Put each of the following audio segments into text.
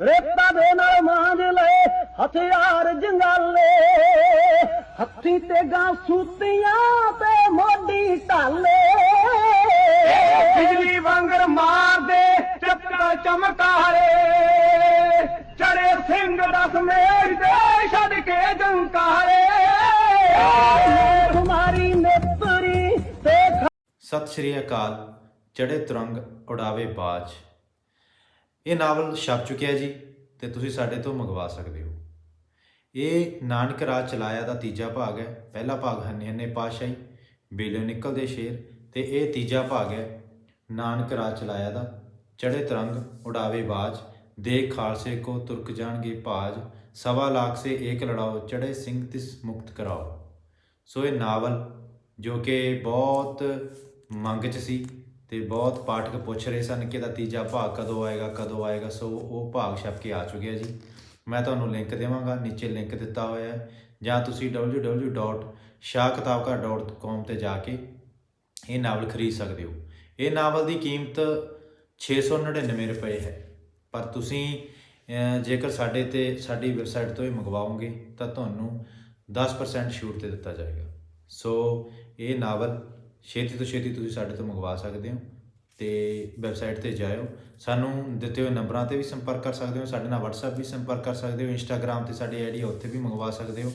ਰੇਤਾ ਦੇ ਨਾਲ ਮਾਂਜ ਲਏ ਹਥਿਆਰ ਜੰਗਾਲੇ। ਹੱਥੀ ਤੇ ਗਾਂ ਸੂਤੀਆਂ ਤੇ ਮੋਢੀ ਢਾਲੇ। ਬਿਜਲੀ ਵਾਂਗਰ ਮਾਰਦੇ ਚੱਕਰ ਚਮਕਾਰੇ ਚੜੇ ਸਿੰਘ ਦਸ ਮੇਜ ਦੇ ਛੱਡ ਕੇ ਜੰਕਾਰੇ। ਕੁਮਾਰੀ ਨੇਤਰੀ ਤੇ ਸਤਿ ਸ਼੍ਰੀ ਅਕਾਲ ਚੜੇ ਤੁਰੰਗ ਉਡਾਵੇ ਬਾਜ। ਇਹ ਨਾਵਲ ਛਪ ਚੁੱਕਿਆ ਜੀ ਤੇ ਤੁਸੀਂ ਸਾਡੇ ਤੋਂ ਮੰਗਵਾ ਸਕਦੇ ਹੋ। ਇਹ ਨਾਨਕ ਰਾਜ ਚਲਾਇਆ ਦਾ ਤੀਜਾ ਭਾਗ ਹੈ। ਪਹਿਲਾ ਭਾਗ ਹੰਨੇ ਹੰਨੇ ਪਾਸ਼ਾਹੀ ਬੇਲੇ ਨਿਕਲਦੇ ਸ਼ੇਰ ਤੇ ਇਹ ਤੀਜਾ ਭਾਗ ਹੈ ਨਾਨਕ ਰਾਜ ਚਲਾਇਆ ਦਾ। ਚੜੇ ਤੁਰੰਗ, ਉਡਾਵੇ ਬਾਜ, ਦੇਖ ਖਾਲਸੇ ਕੋ ਤੁਰਕ ਜਾਣਗੇ ਭਾਜ, ਸਵਾ ਲੱਖ ਸੇ ਏਕ ਲੜਾਓ ਚੜੇ ਸਿੰਘ ਤਿਸ ਮੁਕਤ ਕਰਾਓ। ਸੋ ਇਹ ਨਾਵਲ ਜੋ ਕਿ ਬਹੁਤ ਮੰਗ 'ਚ ਸੀ। ਤੇ ਬਹੁਤ ਪਾਠਕ ਪੁੱਛ ਰਹੇ ਸਨ ਕਿ ਇਹਦਾ ਤੀਜਾ ਭਾਗ ਕਦੋਂ ਆਏਗਾ ਕਦੋਂ ਆਏਗਾ। ਸੋ ਉਹ ਭਾਗ ਛਪ ਕੇ ਆ ਚੁੱਕਿਆ ਜੀ। ਮੈਂ ਤੁਹਾਨੂੰ ਲਿੰਕ ਦੇਵਾਂਗਾ, ਨੀਚੇ ਲਿੰਕ ਦਿੱਤਾ ਹੋਇਆ ਹੈ। ਜਾਂ ਤੁਸੀਂ www.shahkitabkar.com ਤੇ ਜਾ ਕੇ ਇਹ ਨਾਵਲ ਖਰੀਦ ਸਕਦੇ ਹੋ। ਇਹ ਨਾਵਲ ਦੀ ਕੀਮਤ 699 ਰੁਪਏ ਹੈ। ਪਰ ਤੁਸੀਂ ਜੇਕਰ ਸਾਡੇ ਤੇ, ਸਾਡੀ ਵੈਬਸਾਈਟ ਤੋਂ ਹੀ ਮੰਗਵਾਓਗੇ, ਤਾਂ ਤੁਹਾਨੂੰ 10% ਛੂਟ ਤੇ ਦਿੱਤਾ ਜਾਏਗਾ। ਸੋ ਇਹ ਨਾਵਲ ਛੇਤੀ ਤੋਂ ਛੇਤੀ ਤੁਸੀਂ ਸਾਡੇ ਤੋਂ ਮੰਗਵਾ ਸਕਦੇ ਹੋ ਤੇ ਵੈਬਸਾਈਟ ਤੇ ਜਾਇਓ। ਸਾਨੂੰ ਦਿੱਤੇ ਹੋਏ ਨੰਬਰਾਂ ਤੇ ਵੀ ਸੰਪਰਕ ਕਰ ਸਕਦੇ ਹੋ, ਸਾਡੇ ਨਾਲ WhatsApp ਵੀ ਸੰਪਰਕ ਕਰ ਸਕਦੇ ਹੋ, Instagram ਤੇ ਸਾਡੀ ਆਈਡੀ ਉੱਥੇ ਵੀ ਮੰਗਵਾ ਸਕਦੇ ਹੋ।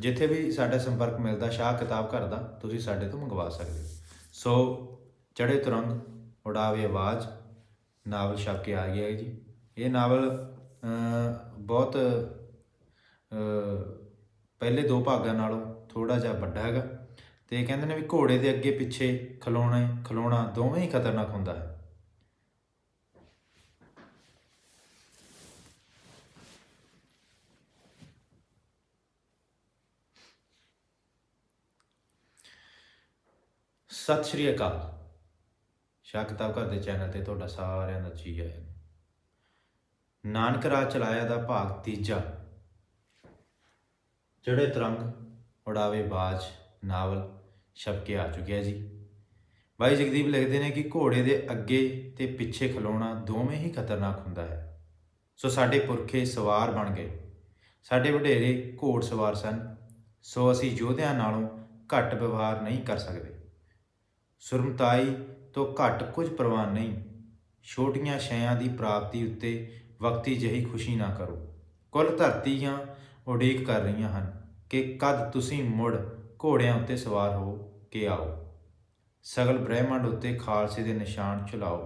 ਜਿੱਥੇ ਵੀ ਸਾਡਾ ਸੰਪਰਕ ਮਿਲਦਾ, ਸ਼ਾਹ ਕਿਤਾਬ ਘਰ ਦਾ, ਤੁਸੀਂ ਸਾਡੇ ਤੋਂ ਮੰਗਵਾ ਸਕਦੇ ਹੋ। ਸੋ ਚੜੇ ਤੁਰੰਗ, ਉਡਾਵੇ ਆਵਾਜ਼, ਨਾਵਲ ਛਪ ਕੇ ਆ ਗਿਆ ਹੈ ਜੀ। ਇਹ ਨਾਵਲ ਬਹੁਤ ਪਹਿਲੇ ਦੋ ਭਾਗਾਂ ਨਾਲੋਂ ਥੋੜਾ ਜਿਹਾ ਵੱਡਾ ਹੈਗਾ। ਤੇ ਕਹਿੰਦੇ ਨੇ ਵੀ ਘੋੜੇ ਦੇ ਅੱਗੇ ਪਿੱਛੇ ਖਲੋਣਾ ਖਲੋਣਾ ਦੋਵੇਂ ਹੀ ਖਤਰਨਾਕ ਹੁੰਦਾ ਹੈ। ਸਤਿ ਸ਼੍ਰੀ ਅਕਾਲ। ਸ਼ਾਹ ਕਿਤਾਬ ਘਰ ਦੇ ਚੈਨਲ ਤੇ ਤੁਹਾਡਾ ਸਾਰਿਆਂ ਦਾ ਜੀ ਆਇਆਂ ਨਾਨਕ ਰਾਜ ਚਲਾਇਆ ਦਾ ਭਾਗ ਤੀਜਾ। ਜਿਹੜੇ ਤਰੰਗ, ਉਡਾਵੇ ਬਾਜ, ਨਾਵਲ। ਛਪ ਕੇ ਆ ਚੁੱਕਿਆ ਜੀ। ਭਾਈ ਜਗਦੀਪ ਲਿਖਦੇ ਨੇ ਕਿ ਘੋੜੇ ਦੇ ਅੱਗੇ ਤੇ ਪਿੱਛੇ ਖਲੋਣਾ ਦੋਵੇਂ ਹੀ ਖਤਰਨਾਕ ਹੁੰਦਾ ਹੈ। ਸੋ ਸਾਡੇ ਪੁਰਖੇ ਸਵਾਰ ਬਣ ਗਏ। ਸਾਡੇ ਵਡੇਰੇ ਘੋੜ ਸਵਾਰ ਸਨ। ਸੋ ਅਸੀਂ ਯੋਧਿਆਂ ਨਾਲੋਂ ਘੱਟ ਵਿਵਹਾਰ ਨਹੀਂ ਕਰ ਸਕਦੇ। ਸੁਰਮਤਾਈ ਤੋਂ ਘੱਟ ਕੁਝ ਪ੍ਰਵਾਨ ਨਹੀਂ। ਛੋਟੀਆਂ ਸ਼ੈਆਂ ਦੀ ਪ੍ਰਾਪਤੀ ਉੱਤੇ ਵਕਤੀ ਜਹੀ ਖੁਸ਼ੀ ਨਾ ਕਰੋ। ਕੁੱਲ ਧਰਤੀਆਂ ਉਡੀਕ ਕਰ ਰਹੀਆਂ ਹਨ ਕਿ ਕਦ ਤੁਸੀਂ ਮੁੜ ਘੋੜਿਆਂ ਉੱਤੇ ਸਵਾਰ ਹੋ ਕੇ ਆਓ। ਸਗਲ ਬ੍ਰਹਿਮੰਡ ਉੱਤੇ ਖਾਲਸੇ ਦੇ ਨਿਸ਼ਾਨ ਚਲਾਓ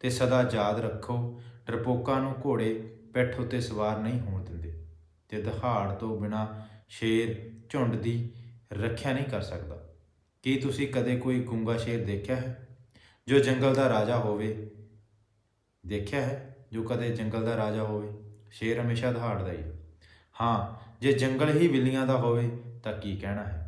ਤੇ ਸਦਾ ਯਾਦ ਰੱਖੋ, ਡਰਪੋਕਾਂ ਨੂੰ ਘੋੜੇ ਪਿੱਠ ਉੱਤੇ ਸਵਾਰ ਨਹੀਂ ਹੋਣ ਦਿੰਦੇ ਤੇ ਦਹਾੜ ਤੋਂ ਬਿਨਾ ਸ਼ੇਰ, ਝੁੰਡ ਦੀ ਰੱਖਿਆ ਨਹੀਂ ਕਰ ਸਕਦਾ। ਕੀ ਤੁਸੀਂ ਕਦੇ ਕੋਈ ਗੁੰਗਾ ਸ਼ੇਰ ਦੇਖਿਆ ਹੈ, ਜੋ ਜੰਗਲ ਦਾ ਰਾਜਾ ਹੋਵੇ? ਦੇਖਿਆ ਹੈ, ਜੋ ਕਦੇ ਜੰਗਲ ਦਾ ਰਾਜਾ ਹੋਵੇ? ਸ਼ੇਰ ਹਮੇਸ਼ਾ ਦਹਾੜਦਾ ਹੀ ਹੈ। ਹਾਂ, ਜੇ ਜੰਗਲ ਹੀ ਬਿੱਲੀਆਂ ਦਾ ਹੋਵੇ ਤਾਂ ਕੀ ਕਹਿਣਾ ਹੈ?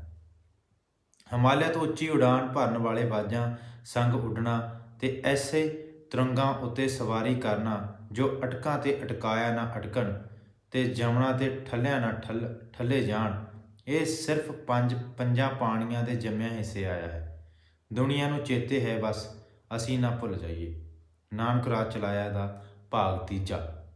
ਹਿਮਾਲਿਆ ਤੋਂ ਉੱਚੀ ਉਡਾਨ ਭਰਨ ਵਾਲੇ ਬਾਜਾਂ, ਸੰਗ ਉੱਡਣਾ ਤੇ ਐਸੇ ਤਰੰਗਾਂ ਉੱਤੇ ਸਵਾਰੀ ਕਰਨਾ ਜੋ ਅਟਕਾਂ ਤੇ ਅਟਕਾਇਆ ਨਾ ਅਟਕਣ ਤੇ ਜਮਣਾ ਤੇ ਠੱਲਿਆਂ ਨਾ ਠੱਲ, ਠੱਲੇ ਜਾਣ। ਇਹ ਸਿਰਫ ਪੰਜ ਪੰਜਾਂ ਪਾਣੀਆਂ ਦੇ ਜੰਮਿਆ ਹਿੱਸੇ ਆਇਆ ਹੈ। ਦੁਨੀਆ ਨੂੰ ਚੇਤੇ ਹੈ ਬਸ, ਅਸੀਂ ਨਾ ਭੁੱਲ ਜਾਈਏ। ਨਾਨਕ ਰਾਜ ਚਲਾਇਆ ਦਾ ਭਾਗ ਤੀਜਾ।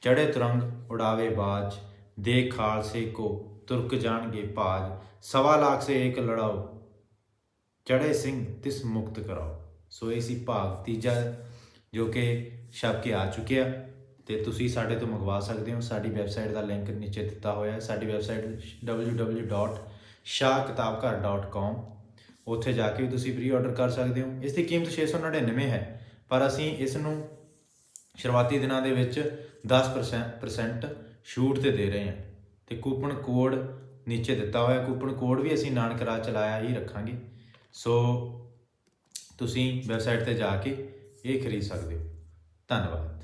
ਚੜੇ ਤੁਰੰਗ ਉਡਾਵੇ ਬਾਜ, ਦੇ ਖਾਲਸੇ ਕੋ ਤੁਰਕ ਜਾਣਗੇ ਭਾਜ ਸਵਾ ਲੱਖ ਸੇ ਇੱਕ ਲੜਾਓ। ਚੜੇ ਸਿੰਘ ਤਿਸ ਮੁਕਤ ਕਰਾਓ। ਸੋ ਇਹ ਸੀ ਭਾਗ ਤੀਜਾ, ਜੋ ਕਿ ਛਪ ਕੇ ਆ ਚੁੱਕਿਆ। ਤੇ ਤੁਸੀਂ ਸਾਡੇ ਤੋਂ ਮੰਗਵਾ ਸਕਦੇ ਹੋ। ਸਾਡੀ ਵੈਬਸਾਈਟ ਦਾ ਲਿੰਕ ਨੀਚੇ ਦਿੱਤਾ ਹੋਇਆ ਹੈ। ਸਾਡੀ ਵੈਬਸਾਈਟ www.shahkitabghar.com ਉੱਥੇ ਜਾ ਕੇ ਵੀ ਤੁਸੀਂ ਪ੍ਰੀ ਆਰਡਰ ਕਰ ਸਕਦੇ ਹੋ। ਇਸ ਦੀ ਕੀਮਤ 699 ਹੈ। ਪਰ ਅਸੀਂ ਇਸ ਨੂੰ ਸ਼ੁਰੂਆਤੀ ਦਿਨਾਂ ਦੇ ਵਿੱਚ 10% percent ਛੂਟ ਤੇ ਦੇ ਰਹੇ ਹਾਂ। ਤੇ ਕੂਪਨ ਕੋਡ ਨੀਚੇ ਦਿੱਤਾ ਹੋਇਆ, ਕੂਪਨ ਕੋਡ ਵੀ ਅਸੀਂ ਨਾਨਕ ਰਾਜ ਚਲਾਇਆ ਹੀ ਰੱਖਾਂਗੇ। ਸੋ ਤੁਸੀਂ ਵੈਬਸਾਈਟ ਤੇ ਜਾ ਕੇ ਇਹ ਖਰੀਦ ਸਕਦੇ ਹੋ। ਧੰਨਵਾਦ।